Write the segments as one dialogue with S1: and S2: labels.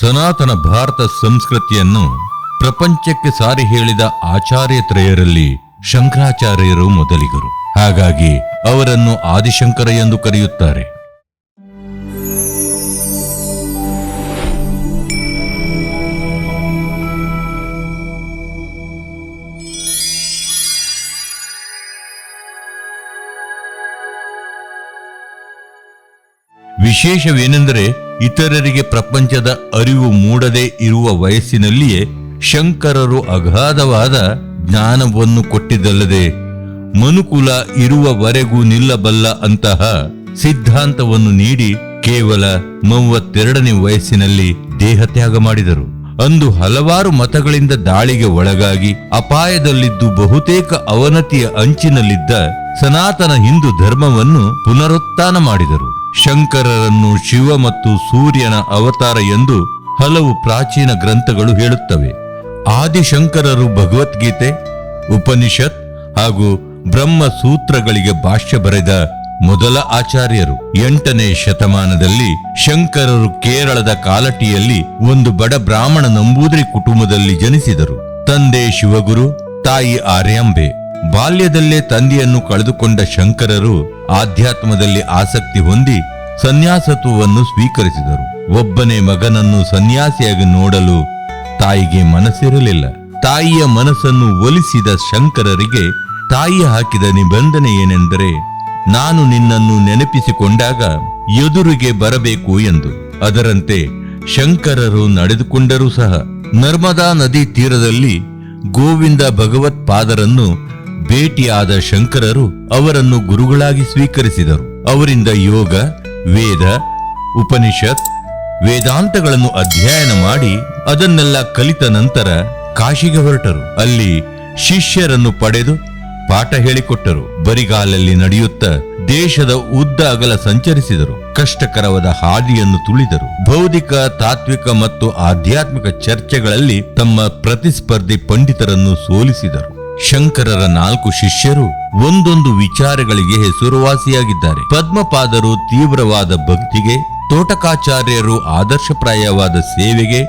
S1: ಸನಾತನ ಭಾರತ ಸಂಸ್ಕೃತಿಯನ್ನು ಪ್ರಪಂಚಕ್ಕೆ ಸಾರಿ ಹೇಳಿದ ಆಚಾರ್ಯತ್ರಯರಲ್ಲಿ ಶಂಕರಾಚಾರ್ಯರು ಮೊದಲಿಗರು. ಹಾಗಾಗಿ ಅವರನ್ನು ಆದಿಶಂಕರ ಎಂದು ಕರೆಯುತ್ತಾರೆ. ವಿಶೇಷವೇನೆಂದರೆ ಇತರರಿಗೆ ಪ್ರಪಂಚದ ಅರಿವು ಮೂಡದೇ ಇರುವ ವಯಸ್ಸಿನಲ್ಲಿಯೇ ಶಂಕರರು ಅಗಾಧವಾದ ಜ್ಞಾನವನ್ನು ಕೊಟ್ಟಿದ್ದಲ್ಲದೆ ಮನುಕುಲ ಇರುವವರೆಗೂ ನಿಲ್ಲಬಲ್ಲ ಅಂತಹ ಸಿದ್ಧಾಂತವನ್ನು ನೀಡಿ ಕೇವಲ ಮೂವತ್ತೆರಡನೇ ವಯಸ್ಸಿನಲ್ಲಿ ದೇಹತ್ಯಾಗ ಮಾಡಿದರು. ಅಂದು ಹಲವಾರು ಮತಗಳಿಂದ ದಾಳಿಗೆ ಒಳಗಾಗಿ ಅಪಾಯದಲ್ಲಿದ್ದು ಬಹುತೇಕ ಅವನತಿಯ ಅಂಚಿನಲ್ಲಿದ್ದ ಸನಾತನ ಹಿಂದೂ ಧರ್ಮವನ್ನು ಪುನರುತ್ಥಾನ ಮಾಡಿದರು. ಶಂಕರರನ್ನು ಶಿವ ಮತ್ತು ಸೂರ್ಯನ ಅವತಾರ ಎಂದು ಹಲವು ಪ್ರಾಚೀನ ಗ್ರಂಥಗಳು ಹೇಳುತ್ತವೆ. ಆದಿಶಂಕರರು ಭಗವದ್ಗೀತೆ, ಉಪನಿಷತ್ ಹಾಗೂ ಬ್ರಹ್ಮ ಸೂತ್ರಗಳಿಗೆ ಭಾಷ್ಯ ಬರೆದ ಮೊದಲ ಆಚಾರ್ಯರು. ಎಂಟನೇ ಶತಮಾನದಲ್ಲಿ ಶಂಕರರು ಕೇರಳದ ಕಾಲಟಿಯಲ್ಲಿ ಒಂದು ಬಡ ಬ್ರಾಹ್ಮಣ ನಂಬೂದ್ರಿ ಕುಟುಂಬದಲ್ಲಿ ಜನಿಸಿದರು. ತಂದೆ ಶಿವಗುರು, ತಾಯಿ ಆರ್ಯಾಂಬೆ ಬಾಲ್ಯದಲ್ಲೇ ತಂದೆಯನ್ನು ಕಳೆದುಕೊಂಡ ಶಂಕರರು ಆಧ್ಯಾತ್ಮದಲ್ಲಿ ಆಸಕ್ತಿ ಹೊಂದಿ ಸನ್ಯಾಸತ್ವವನ್ನು ಸ್ವೀಕರಿಸಿದರು. ಒಬ್ಬನೇ ಮಗನನ್ನು ಸನ್ಯಾಸಿಯಾಗಿ ನೋಡಲು ತಾಯಿಗೆ ಮನಸ್ಸಿರಲಿಲ್ಲ. ತಾಯಿಯ ಮನಸ್ಸನ್ನು ಒಲಿಸಿದ ಶಂಕರರಿಗೆ ತಾಯಿ ಹಾಕಿದ ನಿಬಂಧನೆ ಏನೆಂದರೆ, ನಾನು ನಿನ್ನನ್ನು ನೆನಪಿಸಿಕೊಂಡಾಗ ಎದುರಿಗೆ ಬರಬೇಕು ಎಂದು. ಅದರಂತೆ ಶಂಕರರು ನಡೆದುಕೊಂಡರೂ ಸಹ ನರ್ಮದಾ ನದಿ ತೀರದಲ್ಲಿ ಗೋವಿಂದ ಭಗವತ್ಪಾದರನ್ನು ಭೇಟಿಯಾದ ಶಂಕರರು ಅವರನ್ನು ಗುರುಗಳಾಗಿ ಸ್ವೀಕರಿಸಿದರು. ಅವರಿಂದ ಯೋಗ, ವೇದ, ಉಪನಿಷತ್, ವೇದಾಂತಗಳನ್ನು ಅಧ್ಯಯನ ಮಾಡಿ ಅದನ್ನೆಲ್ಲ ಕಲಿತ ನಂತರ ಕಾಶಿಗೆ ಹೊರಟರು. ಅಲ್ಲಿ ಶಿಷ್ಯರನ್ನು ಪಡೆದು ಪಾಠ ಹೇಳಿಕೊಟ್ಟರು. ಬರಿಗಾಲಲ್ಲಿ ನಡೆಯುತ್ತಾ ದೇಶದ ಉದ್ದ ಅಗಲ ಸಂಚರಿಸಿದರು. ಕಷ್ಟಕರವಾದ ಹಾದಿಯನ್ನು ತುಳಿದರು. ಬೌದ್ಧಿಕ, ತಾತ್ವಿಕ ಮತ್ತು ಆಧ್ಯಾತ್ಮಿಕ ಚರ್ಚೆಗಳಲ್ಲಿ ತಮ್ಮ ಪ್ರತಿಸ್ಪರ್ಧಿ ಪಂಡಿತರನ್ನು ಸೋಲಿಸಿದರು. ಶಂಕರರ ನಾಲ್ಕು ಶಿಷ್ಯರು ಒಂದೊಂದು ವಿಚಾರಗಳಿಗೆ ಹೆಸರುವಾಸಿಯಾಗಿದ್ದಾರೆ. ಪದ್ಮಪಾದರು ತೀವ್ರವಾದ ಭಕ್ತಿಗೆ, ತೋಟಕಾಚಾರ್ಯರು ಆದರ್ಶಪ್ರಾಯವಾದ ಸೇವೆಗೆ,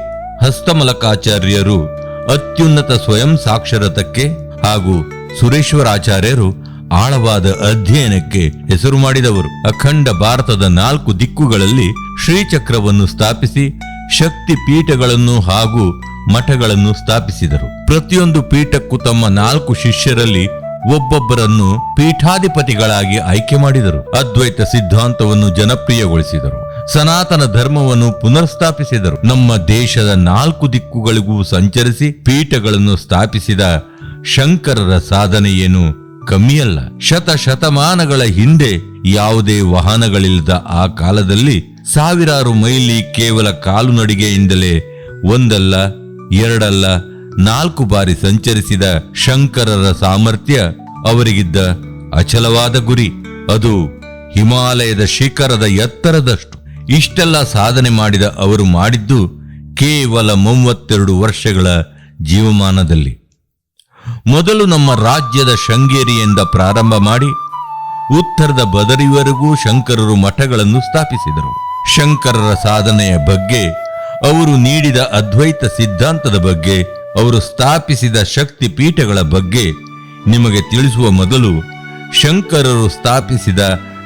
S1: ಹಸ್ತಮಲಕಾಚಾರ್ಯರು ಅತ್ಯುನ್ನತ ಸ್ವಯಂ ಸಾಕ್ಷರತಕ್ಕೆ ಹಾಗೂ ಸುರೇಶ್ವರಾಚಾರ್ಯರು ಆಳವಾದ ಅಧ್ಯಯನಕ್ಕೆ ಹೆಸರು ಮಾಡಿದವರು. ಅಖಂಡ ಭಾರತದ ನಾಲ್ಕು ದಿಕ್ಕುಗಳಲ್ಲಿ ಶ್ರೀಚಕ್ರವನ್ನು ಸ್ಥಾಪಿಸಿ, ಶಕ್ತಿ ಪೀಠಗಳನ್ನು ಹಾಗೂ ಮಠಗಳನ್ನು ಸ್ಥಾಪಿಸಿದರು. ಪ್ರತಿಯೊಂದು ಪೀಠಕ್ಕೂ ತಮ್ಮ ನಾಲ್ಕು ಶಿಷ್ಯರಲ್ಲಿ ಒಬ್ಬೊಬ್ಬರನ್ನು ಪೀಠಾಧಿಪತಿಗಳಾಗಿ ಆಯ್ಕೆ ಮಾಡಿದರು. ಅದ್ವೈತ ಸಿದ್ಧಾಂತವನ್ನು ಜನಪ್ರಿಯಗೊಳಿಸಿದರು. ಸನಾತನ ಧರ್ಮವನ್ನು ಪುನರ್ಸ್ಥಾಪಿಸಿದರು. ನಮ್ಮ ದೇಶದ ನಾಲ್ಕು ದಿಕ್ಕುಗಳಿಗೂ ಸಂಚರಿಸಿ ಪೀಠಗಳನ್ನು ಸ್ಥಾಪಿಸಿದ ಶಂಕರರ ಸಾಧನೆಯೇನು ಕಮ್ಮಿಯಲ್ಲ. ಶತ ಶತಮಾನಗಳ ಹಿಂದೆ ಯಾವುದೇ ವಾಹನಗಳಿಲ್ಲದ ಆ ಕಾಲದಲ್ಲಿ ಸಾವಿರಾರು ಮೈಲಿ ಕೇವಲ ಕಾಲು ನಡಿಗೆಯಿಂದಲೇ ಒಂದಲ್ಲ ಎರಡಲ್ಲ, ನಾಲ್ಕು ಬಾರಿ ಸಂಚರಿಸಿದ ಶಂಕರರ ಸಾಮರ್ಥ್ಯ ಅವರಿಗಿದ್ದ ಅಚಲವಾದ ಗುರಿ. ಅದು ಹಿಮಾಲಯದ ಶಿಖರದ ಎತ್ತರದಷ್ಟು. ಇಷ್ಟೆಲ್ಲ ಸಾಧನೆ ಮಾಡಿದ ಅವರು ಮಾಡಿದ್ದು ಕೇವಲ ಮೂವತ್ತೆರಡು ವರ್ಷಗಳ ಜೀವಮಾನದಲ್ಲಿ. ಮೊದಲು ನಮ್ಮ ರಾಜ್ಯದ ಶೃಂಗೇರಿಯಿಂದ ಪ್ರಾರಂಭ ಮಾಡಿ, ಉತ್ತರದ ಬದರಿವರೆಗೂ ಶಂಕರರು ಮಠಗಳನ್ನು ಸ್ಥಾಪಿಸಿದರು. ಶಂಕರರ ಸಾಧನೆಯ ಬಗ್ಗೆ ಅವರು ನೀಡಿದ ಅದ್ವೈತ ಸಿದ್ಧಾಂತದ ಬಗ್ಗೆ, ಅವರು ಸ್ಥಾಪಿಸಿದ ಶಕ್ತಿ ಪೀಠಗಳ ಬಗ್ಗೆ ನಿಮಗೆ ತಿಳಿಸುವ ಮೊದಲು ಶಂಕರರು ಸ್ಥಾಪಿಸಿದ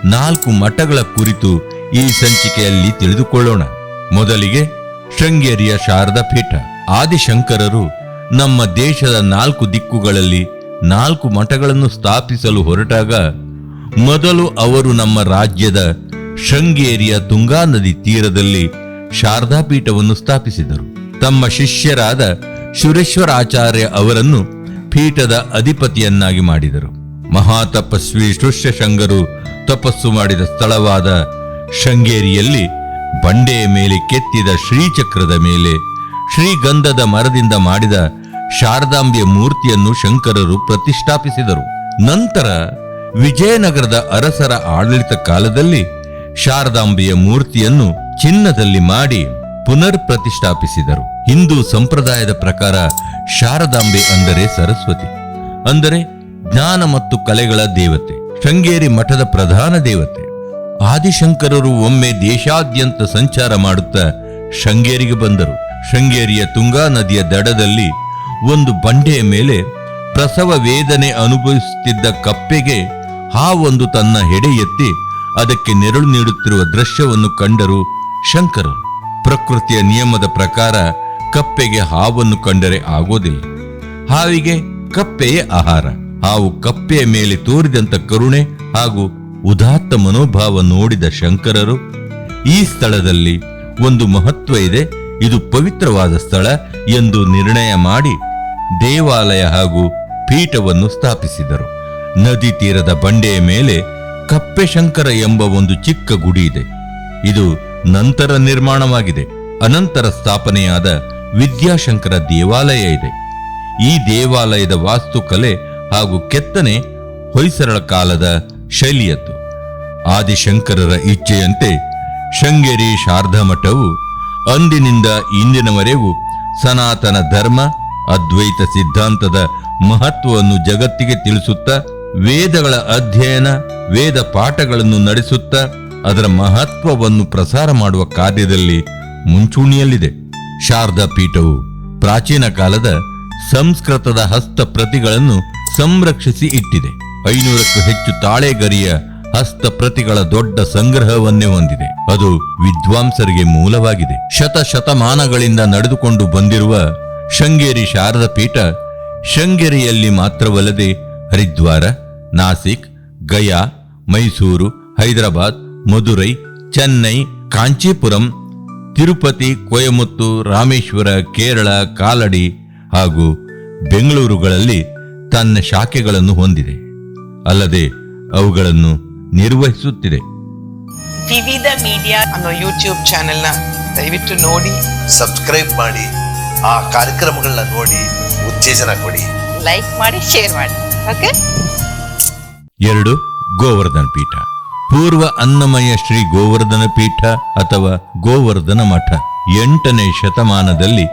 S1: ನಾಲ್ಕು ಮಠಗಳ ಕುರಿತು ಈ ಸಂಚಿಕೆಯಲ್ಲಿ ತಿಳಿದುಕೊಳ್ಳೋಣ. ಮೊದಲಿಗೆ ಶೃಂಗೇರಿಯ ಶಾರದಾ ಪೀಠ ಆದಿಶಂಕರರು ನಮ್ಮ ದೇಶದ ನಾಲ್ಕು ದಿಕ್ಕುಗಳಲ್ಲಿ ನಾಲ್ಕು ಮಠಗಳನ್ನು ಸ್ಥಾಪಿಸಲು ಹೊರಟಾಗ, ಮೊದಲು ಅವರು ನಮ್ಮ ರಾಜ್ಯದ ಶೃಂಗೇರಿಯ ತುಂಗಾ ನದಿ ತೀರದಲ್ಲಿ ಶಾರದಾ ಪೀಠವನ್ನು ಸ್ಥಾಪಿಸಿದರು. ತಮ್ಮ ಶಿಷ್ಯರಾದ ಶುರೇಶ್ವರಾಚಾರ್ಯ ಅವರನ್ನು ಪೀಠದ ಅಧಿಪತಿಯನ್ನಾಗಿ ಮಾಡಿದರು. ಮಹಾತಪಸ್ವಿ ಶೃಷ್ಯಶಂಗರು ತಪಸ್ಸು ಮಾಡಿದ ಸ್ಥಳವಾದ ಶೃಂಗೇರಿಯಲ್ಲಿ ಬಂಡೆಯ ಮೇಲೆ ಕೆತ್ತಿದ ಶ್ರೀಚಕ್ರದ ಮೇಲೆ ಶ್ರೀಗಂಧದ ಮರದಿಂದ ಮಾಡಿದ ಶಾರದಾಂಬೆಯ ಮೂರ್ತಿಯನ್ನು ಶಂಕರರು ಪ್ರತಿಷ್ಠಾಪಿಸಿದರು. ನಂತರ ವಿಜಯನಗರದ ಅರಸರ ಆಡಳಿತ ಕಾಲದಲ್ಲಿ ಶಾರದಾಂಬೆಯ ಮೂರ್ತಿಯನ್ನು ಚಿನ್ನದಲ್ಲಿ ಮಾಡಿ ಪುನರ್ ಪ್ರತಿಷ್ಠಾಪಿಸಿದರು ಹಿಂದೂ ಸಂಪ್ರದಾಯದ ಪ್ರಕಾರ ಶಾರದಾಂಬೆ ಅಂದರೆ ಸರಸ್ವತಿ, ಅಂದರೆ ಜ್ಞಾನ ಮತ್ತು ಕಲೆಗಳ ದೇವತೆ, ಶೃಂಗೇರಿ ಮಠದ ಪ್ರಧಾನ ದೇವತೆ. ಆದಿಶಂಕರರು ಒಮ್ಮೆ ದೇಶಾದ್ಯಂತ ಸಂಚಾರ ಮಾಡುತ್ತಾ ಶೃಂಗೇರಿಗೆ ಬಂದರು. ಶೃಂಗೇರಿಯ ತುಂಗಾ ನದಿಯ ದಡದಲ್ಲಿ ಒಂದು ಬಂಡೆಯ ಮೇಲೆ ಪ್ರಸವ ವೇದನೆ ಅನುಭವಿಸುತ್ತಿದ್ದ ಕಪ್ಪೆಗೆ ಆ ಒಂದು ತನ್ನ ಹೆಡೆ ಎತ್ತಿ ಅದಕ್ಕೆ ನೆರಳು ನೀಡುತ್ತಿರುವ ದೃಶ್ಯವನ್ನು ಕಂಡರು ಶಂಕರ ಪ್ರಕೃತಿಯ ನಿಯಮದ ಪ್ರಕಾರ ಕಪ್ಪೆಗೆ ಹಾವನ್ನು ಕಂಡರೆ ಆಗೋದಿಲ್ಲ. ಹಾವಿಗೆ ಕಪ್ಪೆಯೇ ಆಹಾರ. ಹಾವು ಕಪ್ಪೆಯ ಮೇಲೆ ತೋರಿದಂತ ಕರುಣೆ ಹಾಗೂ ಉದಾತ್ತ ಮನೋಭಾವ ನೋಡಿದ ಶಂಕರರು, ಈ ಸ್ಥಳದಲ್ಲಿ ಒಂದು ಮಹತ್ವ ಇದೆ. ಇದು ಪವಿತ್ರವಾದ ಸ್ಥಳ ಎಂದು ನಿರ್ಣಯ ಮಾಡಿ ದೇವಾಲಯ ಹಾಗೂ ಪೀಠವನ್ನು ಸ್ಥಾಪಿಸಿದರು. ನದಿ ತೀರದ ಬಂಡೆಯ ಮೇಲೆ ಕಪ್ಪೆಶಂಕರ ಎಂಬ ಒಂದು ಚಿಕ್ಕ ಗುಡಿ ಇದೆ. ಇದು ನಂತರ ನಿರ್ಮಾಣವಾಗಿದೆ. ಅನಂತರ ಸ್ಥಾಪನೆಯಾದ ವಿದ್ಯಾಶಂಕರ ದೇವಾಲಯ ಇದೆ. ಈ ದೇವಾಲಯದ ವಾಸ್ತುಕಲೆ ಹಾಗೂ ಕೆತ್ತನೆ ಹೊಯ್ಸರಳ ಕಾಲದ ಶೈಲಿಯದ್ದು. ಆದಿಶಂಕರರ ಇಚ್ಛೆಯಂತೆ ಶೃಂಗೇರಿ ಶಾರದಾ ಮಠವು ಅಂದಿನಿಂದ ಇಂದಿನವರೆಗೂ ಸನಾತನ ಧರ್ಮ, ಅದ್ವೈತ ಸಿದ್ಧಾಂತದ ಮಹತ್ವವನ್ನು ಜಗತ್ತಿಗೆ ತಿಳಿಸುತ್ತಾ ವೇದಗಳ ಅಧ್ಯಯನ, ವೇದ ಪಾಠಗಳನ್ನು ನಡೆಸುತ್ತಾ ಅದರ ಮಹತ್ವವನ್ನು ಪ್ರಸಾರ ಮಾಡುವ ಕಾರ್ಯದಲ್ಲಿ ಮುಂಚೂಣಿಯಲ್ಲಿದೆ. ಶಾರದಾ ಪೀಠವು ಪ್ರಾಚೀನ ಕಾಲದ ಸಂಸ್ಕೃತದ ಹಸ್ತಪ್ರತಿಗಳನ್ನು ಸಂರಕ್ಷಿಸಿ ಇಟ್ಟಿದೆ. ಐನೂರಕ್ಕೂ ಹೆಚ್ಚು ತಾಳೆಗರಿಯ ಹಸ್ತಪ್ರತಿಗಳ ದೊಡ್ಡ ಸಂಗ್ರಹವನ್ನೇ ಹೊಂದಿದೆ. ಅದು ವಿದ್ವಾಂಸರಿಗೆ ಮೂಲವಾಗಿದೆ. ಶತ ಶತಮಾನಗಳಿಂದ ನಡೆದುಕೊಂಡು ಬಂದಿರುವ ಶೃಂಗೇರಿ ಶಾರದಾ ಪೀಠ ಶೃಂಗೇರಿಯಲ್ಲಿ ಮಾತ್ರವಲ್ಲದೆ ಹರಿದ್ವಾರ ನಾಸಿಕ್ ಗಯಾ ಮೈಸೂರು ಹೈದರಾಬಾದ್ ಮಧುರೈ ಚೆನ್ನೈ ಕಾಂಚೀಪುರಂ ತಿರುಪತಿ ಕೊಯಮತ್ತು ರಾಮೇಶ್ವರ ಕೇರಳ ಕಾಲಡಿ ಹಾಗೂ ಬೆಂಗಳೂರುಗಳಲ್ಲಿ ತನ್ನ ಶಾಖೆಗಳನ್ನು ಹೊಂದಿದೆ. ಅಲ್ಲದೆ ಅವುಗಳನ್ನು ನಿರ್ವಹಿಸುತ್ತಿದೆ.
S2: ವಿವಿಧ ಮೀಡಿಯಾ ಅನ್ನೋ ಯೂಟ್ಯೂಬ್ ಚಾನೆಲ್ನ ದಯವಿಟ್ಟು ನೋಡಿ
S3: ಸಬ್ಸ್ಕ್ರೈಬ್ ಮಾಡಿ ಆ ಕಾರ್ಯಕ್ರಮಗಳನ್ನ ನೋಡಿ ಉತ್ತೇಜನ ಕೊಡಿ.
S2: ಲೈಕ್ ಮಾಡಿ ಶೇರ್ ಮಾಡಿ. ಓಕೆ
S1: ಎರಡು ಗೋವರ್ಧನ ಪೀಠ. ಪೂರ್ವ ಅನ್ನಮಯ ಶ್ರೀ ಗೋವರ್ಧನ ಪೀಠ ಅಥವಾ ಗೋವರ್ಧನ ಮಠ. ಎಂಟನೇ ಶತಮಾನದಲ್ಲಿ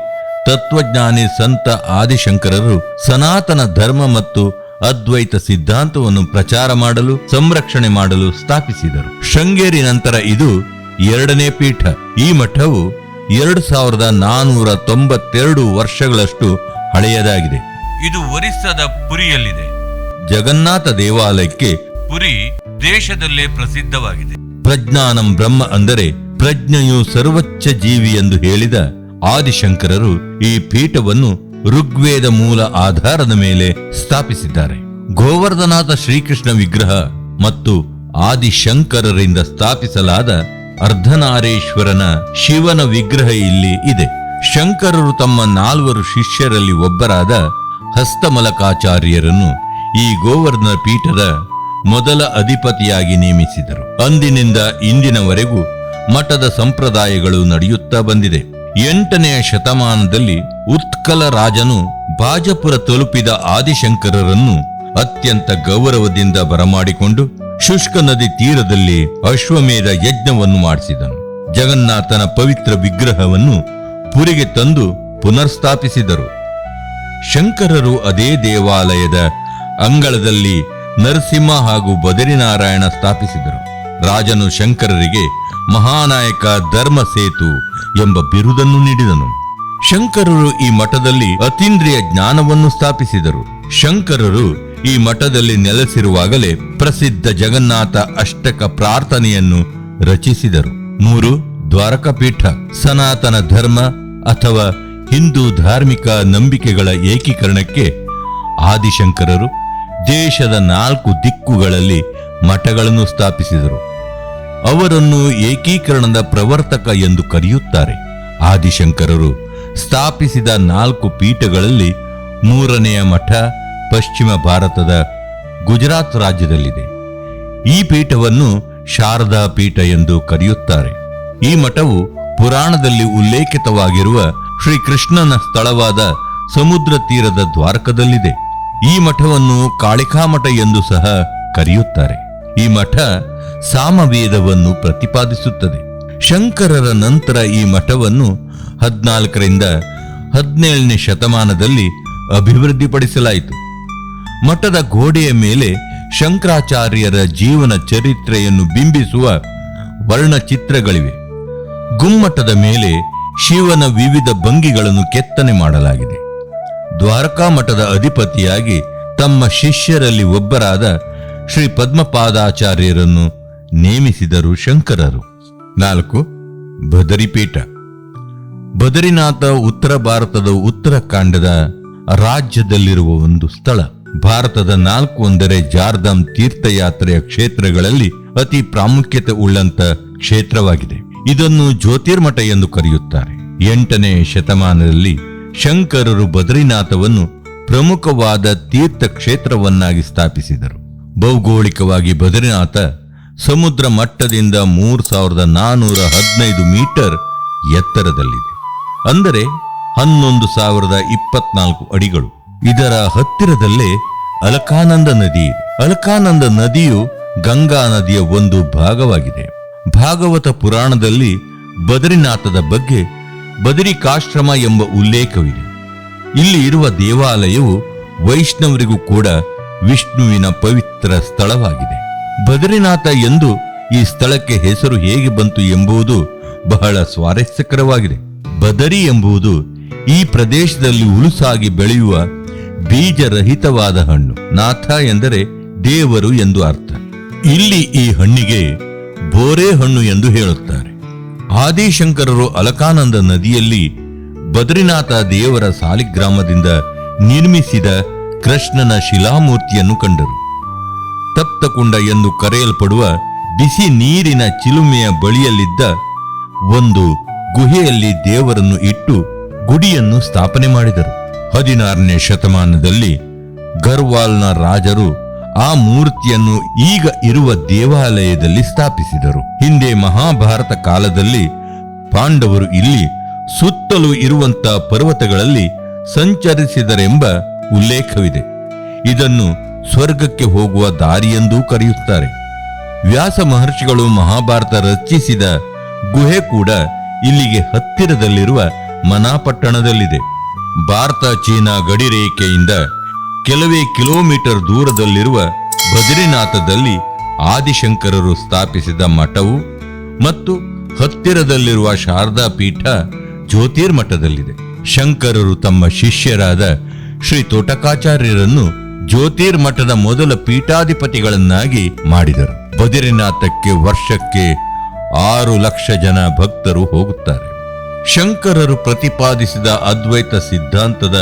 S1: ತತ್ವಜ್ಞಾನಿ ಸಂತ ಆದಿಶಂಕರರು ಸನಾತನ ಧರ್ಮ ಮತ್ತು ಅದ್ವೈತ ಸಿದ್ಧಾಂತವನ್ನು ಪ್ರಚಾರ ಮಾಡಲು, ಸಂರಕ್ಷಣೆ ಮಾಡಲು ಸ್ಥಾಪಿಸಿದರು. ಶೃಂಗೇರಿ ನಂತರ ಇದು ಎರಡನೇ ಪೀಠ. ಈ ಮಠವು ಎರಡು ಸಾವಿರದ ನಾನೂರ ತೊಂಬತ್ತೆರಡು ವರ್ಷಗಳಷ್ಟು ಹಳೆಯದಾಗಿದೆ. ಇದು ಒರಿಸ್ಸಾದ ಪುರಿಯಲ್ಲಿದೆ. ಜಗನ್ನಾಥ ದೇವಾಲಯಕ್ಕೆ ಪುರಿ ದೇಶದಲ್ಲೇ ಪ್ರಸಿದ್ಧವಾಗಿದೆ. ಪ್ರಜ್ಞಾನಂ ಬ್ರಹ್ಮ ಅಂದರೆ ಪ್ರಜ್ಞೆಯು ಸರ್ವೋಚ್ಚ ಜೀವಿ ಎಂದು ಹೇಳಿದ ಆದಿಶಂಕರರು ಈ ಪೀಠವನ್ನು ಋಗ್ವೇದ ಮೂಲ ಆಧಾರದ ಮೇಲೆ ಸ್ಥಾಪಿಸಿದ್ದಾರೆ. ಗೋವರ್ಧನಾಥ ಶ್ರೀಕೃಷ್ಣ ವಿಗ್ರಹ ಮತ್ತು ಆದಿಶಂಕರರಿಂದ ಸ್ಥಾಪಿಸಲಾದ ಅರ್ಧನಾರೇಶ್ವರನ ಶಿವನ ವಿಗ್ರಹ ಇಲ್ಲಿ ಇದೆ. ಶಂಕರರು ತಮ್ಮ ನಾಲ್ವರು ಶಿಷ್ಯರಲ್ಲಿ ಒಬ್ಬರಾದ ಹಸ್ತಮಲಕಾಚಾರ್ಯರನ್ನು ಈ ಗೋವರ್ಧನ ಪೀಠದ ಮೊದಲ ಅಧಿಪತಿಯಾಗಿ ನೇಮಿಸಿದರು. ಅಂದಿನಿಂದ ಇಂದಿನವರೆಗೂ ಮಠದ ಸಂಪ್ರದಾಯಗಳು ನಡೆಯುತ್ತಾ ಬಂದಿದೆ. ಎಂಟನೆಯ ಶತಮಾನದಲ್ಲಿ ಉತ್ಕಲ ರಾಜನು ಬಾಜಪುರ ತಲುಪಿದ ಆದಿಶಂಕರರನ್ನು ಅತ್ಯಂತ ಗೌರವದಿಂದ ಬರಮಾಡಿಕೊಂಡು ಶುಷ್ಕ ನದಿ ತೀರದಲ್ಲಿ ಅಶ್ವಮೇಧ ಯಜ್ಞವನ್ನು ಮಾಡಿಸಿದನು. ಜಗನ್ನಾಥನ ಪವಿತ್ರ ವಿಗ್ರಹವನ್ನು ಪುರಿಗೆ ತಂದು ಪುನರ್ಸ್ಥಾಪಿಸಿದರು. ಶಂಕರರು ಅದೇ ದೇವಾಲಯದ ಅಂಗಳದಲ್ಲಿ ನರಸಿಂಹ ಹಾಗೂ ಬದರಿನಾರಾಯಣ ಸ್ಥಾಪಿಸಿದರು. ರಾಜನು ಶಂಕರರಿಗೆ ಮಹಾನಾಯಕ ಧರ್ಮ ಸೇತು ಎಂಬ ಬಿರುದನ್ನು ನೀಡಿದನು. ಶಂಕರರು ಈ ಮಠದಲ್ಲಿ ಅತೀಂದ್ರಿಯ ಜ್ಞಾನವನ್ನು ಸ್ಥಾಪಿಸಿದರು. ಶಂಕರರು ಈ ಮಠದಲ್ಲಿ ನೆಲೆಸಿರುವಾಗಲೇ ಪ್ರಸಿದ್ಧ ಜಗನ್ನಾಥ ಅಷ್ಟಕ ಪ್ರಾರ್ಥನೆಯನ್ನು ರಚಿಸಿದರು. ಮೂರು, ದ್ವಾರಕಪೀಠ, ಸನಾತನ ಧರ್ಮ ಅಥವಾ ಹಿಂದೂ ಧಾರ್ಮಿಕ ನಂಬಿಕೆಗಳ ಏಕೀಕರಣಕ್ಕೆ ಆದಿಶಂಕರರು ದೇಶದ ನಾಲ್ಕು ದಿಕ್ಕುಗಳಲ್ಲಿ ಮಠಗಳನ್ನು ಸ್ಥಾಪಿಸಿದರು. ಅವರನ್ನು ಏಕೀಕರಣದ ಪ್ರವರ್ತಕ ಎಂದು ಕರೆಯುತ್ತಾರೆ. ಆದಿಶಂಕರರು ಸ್ಥಾಪಿಸಿದ ನಾಲ್ಕು ಪೀಠಗಳಲ್ಲಿ ಮೂರನೆಯ ಮಠ ಪಶ್ಚಿಮ ಭಾರತದ ಗುಜರಾತ್ ರಾಜ್ಯದಲ್ಲಿದೆ. ಈ ಪೀಠವನ್ನು ಶಾರದಾ ಪೀಠ ಎಂದು ಕರೆಯುತ್ತಾರೆ. ಈ ಮಠವು ಪುರಾಣದಲ್ಲಿ ಉಲ್ಲೇಖಿತವಾಗಿರುವ ಶ್ರೀಕೃಷ್ಣನ ಸ್ಥಳವಾದ ಸಮುದ್ರ ತೀರದ ದ್ವಾರಕದಲ್ಲಿದೆ. ಈ ಮಠವನ್ನು ಕಾಳಿಕಾ ಮಠ ಎಂದು ಸಹ ಕರೆಯುತ್ತಾರೆ. ಈ ಮಠ ಸಾಮವೇದವನ್ನು ಪ್ರತಿಪಾದಿಸುತ್ತದೆ. ಶಂಕರರ ನಂತರ ಈ ಮಠವನ್ನು ಹದಿನಾಲ್ಕರಿಂದ ಹದಿನೇಳನೇ ಶತಮಾನದಲ್ಲಿ ಅಭಿವೃದ್ಧಿಪಡಿಸಲಾಯಿತು. ಮಠದ ಗೋಡೆಯ ಮೇಲೆ ಶಂಕರಾಚಾರ್ಯರ ಜೀವನ ಚರಿತ್ರೆಯನ್ನು ಬಿಂಬಿಸುವ ವರ್ಣಚಿತ್ರಗಳಿವೆ. ಗುಮ್ಮಟದ ಮೇಲೆ ಶಿವನ ವಿವಿಧ ಭಂಗಿಗಳನ್ನು ಕೆತ್ತನೆ ಮಾಡಲಾಗಿದೆ. ದ್ವಾರಕಾ ಮಠದ ಅಧಿಪತಿಯಾಗಿ ತಮ್ಮ ಶಿಷ್ಯರಲ್ಲಿ ಒಬ್ಬರಾದ ಶ್ರೀ ಪದ್ಮಪಾದಾಚಾರ್ಯರನ್ನು ನೇಮಿಸಿದರು ಶಂಕರರು. ನಾಲ್ಕು ಬದರಿಪೀಠ ಬದರಿನಾಥ ಉತ್ತರ ಭಾರತದ ಉತ್ತರಾಖಂಡದ ರಾಜ್ಯದಲ್ಲಿರುವ ಒಂದು ಸ್ಥಳ. ಭಾರತದ ನಾಲ್ಕು ಅಂದರೆ ಜಾರ್ಧಾಮ್ ತೀರ್ಥಯಾತ್ರೆಯ ಕ್ಷೇತ್ರಗಳಲ್ಲಿ ಅತಿ ಪ್ರಾಮುಖ್ಯತೆ ಉಳ್ಳಂತ ಕ್ಷೇತ್ರವಾಗಿದೆ. ಇದನ್ನು ಜ್ಯೋತಿರ್ಮಠ ಎಂದು ಕರೆಯುತ್ತಾರೆ. ಎಂಟನೇ ಶತಮಾನದಲ್ಲಿ ಶಂಕರರು ಬದ್ರಿನಾಥವನ್ನು ಪ್ರಮುಖವಾದ ತೀರ್ಥ ಕ್ಷೇತ್ರವನ್ನಾಗಿ ಸ್ಥಾಪಿಸಿದರು. ಭೌಗೋಳಿಕವಾಗಿ ಬದ್ರಿನಾಥ ಸಮುದ್ರ ಮಟ್ಟದಿಂದ ಮೂರ್ ಸಾವಿರದ ನಾನೂರ ಹದಿನೈದು ಮೀಟರ್ ಎತ್ತರದಲ್ಲಿದೆ. ಅಂದರೆ ಹನ್ನೊಂದು ಸಾವಿರದ ಇಪ್ಪತ್ನಾಲ್ಕು ಅಡಿಗಳು. ಇದರ ಹತ್ತಿರದಲ್ಲೇ ಅಲಕಾನಂದ ನದಿ ಅಲಕಾನಂದ ನದಿಯು ಗಂಗಾ ನದಿಯ ಒಂದು ಭಾಗವಾಗಿದೆ. ಭಾಗವತ ಪುರಾಣದಲ್ಲಿ ಬದ್ರಿನಾಥದ ಬಗ್ಗೆ ಬದರಿಕಾಶ್ರಮ ಎಂಬ ಉಲ್ಲೇಖವಿದೆ. ಇಲ್ಲಿ ಇರುವ ದೇವಾಲಯವು ವೈಷ್ಣವರಿಗೂ ಕೂಡ ವಿಷ್ಣುವಿನ ಪವಿತ್ರ ಸ್ಥಳವಾಗಿದೆ. ಬದರಿನಾಥ ಎಂದು ಈ ಸ್ಥಳಕ್ಕೆ ಹೆಸರು ಹೇಗೆ ಬಂತು ಎಂಬುದು ಬಹಳ ಸ್ವಾರಸ್ಯಕರವಾಗಿದೆ. ಬದರಿ ಎಂಬುದು ಈ ಪ್ರದೇಶದಲ್ಲಿ ಉಳುಸಾಗಿ ಬೆಳೆಯುವ ಬೀಜರಹಿತವಾದ ಹಣ್ಣು. ನಾಥ ಎಂದರೆ ದೇವರು ಎಂದು ಅರ್ಥ. ಇಲ್ಲಿ ಈ ಹಣ್ಣಿಗೆ ಬೋರೆ ಹಣ್ಣು ಎಂದು ಹೇಳುತ್ತಾರೆ. ಆದಿಶಂಕರರು ಅಲಕಾನಂದ ನದಿಯಲ್ಲಿ ಬದ್ರಿನಾಥ ದೇವರ ಸಾಲಿಗ್ರಾಮದಿಂದ ನಿರ್ಮಿಸಿದ ಕೃಷ್ಣನ ಶಿಲಾಮೂರ್ತಿಯನ್ನು ಕಂಡರು. ತಪ್ತಕುಂಡ ಎಂದು ಕರೆಯಲ್ಪಡುವ ಬಿಸಿ ನೀರಿನ ಚಿಲುಮೆಯ ಬಳಿಯಲ್ಲಿದ್ದ ಒಂದು ಗುಹೆಯಲ್ಲಿ ದೇವರನ್ನು ಇಟ್ಟು ಗುಡಿಯನ್ನು ಸ್ಥಾಪನೆ ಮಾಡಿದರು. ಹದಿನಾರನೇ ಶತಮಾನದಲ್ಲಿ ಗರ್ವಾಲ್ನ ರಾಜರು ಆ ಮೂರ್ತಿಯನ್ನು ಈಗ ಇರುವ ದೇವಾಲಯದಲ್ಲಿ ಸ್ಥಾಪಿಸಿದರು. ಹಿಂದೆ ಮಹಾಭಾರತ ಕಾಲದಲ್ಲಿ ಪಾಂಡವರು ಇಲ್ಲಿ ಸುತ್ತಲೂ ಇರುವಂತಹ ಪರ್ವತಗಳಲ್ಲಿ ಸಂಚರಿಸಿದರೆಂಬ ಉಲ್ಲೇಖವಿದೆ. ಇದನ್ನು ಸ್ವರ್ಗಕ್ಕೆ ಹೋಗುವ ದಾರಿಯೆಂದೂ ಕರೆಯುತ್ತಾರೆ. ವ್ಯಾಸ ಮಹರ್ಷಿಗಳು ಮಹಾಭಾರತ ರಚಿಸಿದ ಗುಹೆ ಕೂಡ ಇಲ್ಲಿಗೆ ಹತ್ತಿರದಲ್ಲಿರುವ ಮನಾಪಟ್ಟಣದಲ್ಲಿದೆ. ಭಾರತ ಚೀನಾ ಗಡಿ ರೇಖೆಯಿಂದ ಕೆಲವೇ ಕಿಲೋಮೀಟರ್ ದೂರದಲ್ಲಿರುವ ಬದ್ರಿನಾಥದಲ್ಲಿ ಆದಿಶಂಕರರು ಸ್ಥಾಪಿಸಿದ ಮಠವು ಮತ್ತು ಹತ್ತಿರದಲ್ಲಿರುವ ಶಾರದಾ ಪೀಠ ಜ್ಯೋತಿರ್ಮಠದಲ್ಲಿದೆ. ಶಂಕರರು ತಮ್ಮ ಶಿಷ್ಯರಾದ ಶ್ರೀ ತೋಟಕಾಚಾರ್ಯರನ್ನು ಜ್ಯೋತಿರ್ಮಠದ ಮೊದಲ ಪೀಠಾಧಿಪತಿಗಳನ್ನಾಗಿ ಮಾಡಿದರು. ಬದ್ರಿನಾಥಕ್ಕೆ ವರ್ಷಕ್ಕೆ ಆರು ಲಕ್ಷ ಜನ ಭಕ್ತರು ಹೋಗುತ್ತಾರೆ. ಶಂಕರರು ಪ್ರತಿಪಾದಿಸಿದ ಅದ್ವೈತ ಸಿದ್ಧಾಂತದ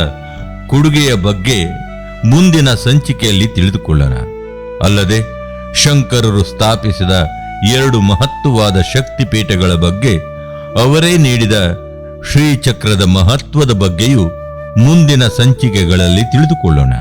S1: ಕೊಡುಗೆಯ ಬಗ್ಗೆ ಮುಂದಿನ ಸಂಚಿಕೆಯಲ್ಲಿ ತಿಳಿದುಕೊಳ್ಳೋಣ. ಅಲ್ಲದೆ, ಶಂಕರರು ಸ್ಥಾಪಿಸಿದ ಎರಡು ಮಹತ್ವವಾದ ಶಕ್ತಿಪೀಠಗಳ ಬಗ್ಗೆ, ಅವರೇ ನೀಡಿದ ಶ್ರೀಚಕ್ರದ ಮಹತ್ವದ ಬಗ್ಗೆಯೂ ಮುಂದಿನ ಸಂಚಿಕೆಗಳಲ್ಲಿ ತಿಳಿದುಕೊಳ್ಳೋಣ.